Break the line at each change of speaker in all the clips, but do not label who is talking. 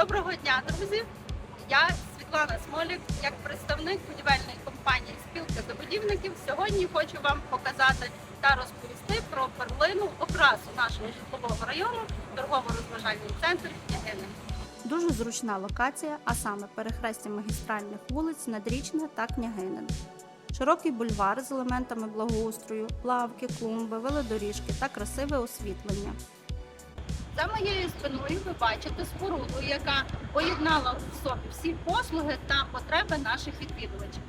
Доброго дня, друзі! Я Світлана Смолік, як представник будівельної компанії Спілка забудівників. Сьогодні хочу вам показати та розповісти про перлину окрасу нашого житлового району, торгово-розважальний центр Княгини.
Дуже зручна локація, а саме перехрестя магістральних вулиць Надрічна та Княгинин. Широкий бульвар з елементами благоустрою, лавки, клумби, велодоріжки та красиве освітлення.
За моєю спиною ви бачите споруду, яка поєднала в собі всі послуги та потреби наших відвідувачів.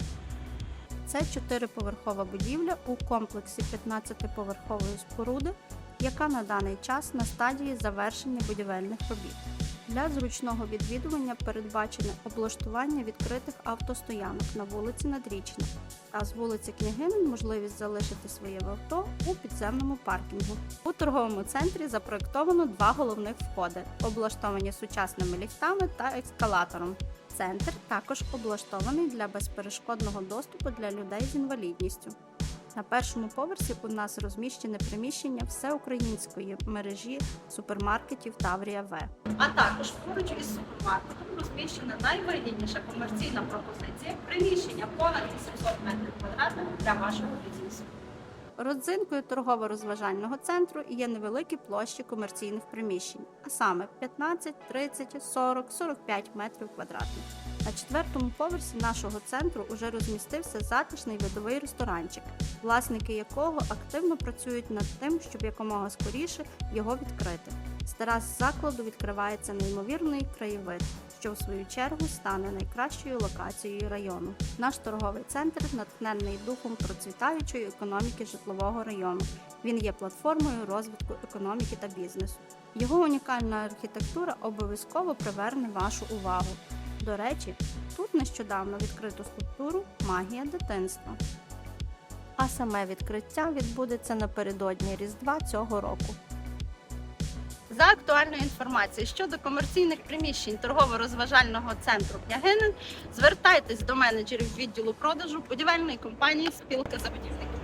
Це чотириповерхова будівля у комплексі 15-поверхової споруди, яка на даний час на стадії завершення будівельних робіт. Для зручного відвідування передбачене облаштування відкритих автостоянок на вулиці Надрічна, а з вулиці Княгинин можливість залишити своє авто у підземному паркінгу. У торговому центрі запроєктовано два головних входи, облаштовані сучасними ліфтами та ескалатором. Центр також облаштований для безперешкодного доступу для людей з інвалідністю. На першому поверсі у нас розміщене приміщення всеукраїнської мережі супермаркетів Таврія В.
А також поруч із супермаркетом розміщена найвигідніша комерційна пропозиція приміщення понад 800 метрів квадратних для вашого бізнесу.
Родзинкою торгово-розважального центру є невеликі площі комерційних приміщень, а саме 15, 30, 40, 45 метрів квадратних. На четвертому поверсі нашого центру уже розмістився затишний видовий ресторанчик, власники якого активно працюють над тим, щоб якомога скоріше його відкрити. З закладу відкривається неймовірний краєвид, що в свою чергу стане найкращою локацією району. Наш торговий центр натхнений духом процвітаючої економіки житлового району. Він є платформою розвитку економіки та бізнесу. Його унікальна архітектура обов'язково приверне вашу увагу. До речі, тут нещодавно відкрито скульптуру Магія дитинства. А саме відкриття відбудеться напередодні Різдва цього року.
За актуальною інформацією щодо комерційних приміщень торгово-розважального центру Княгинин, звертайтесь до менеджерів відділу продажу будівельної компанії Спілка забудівників.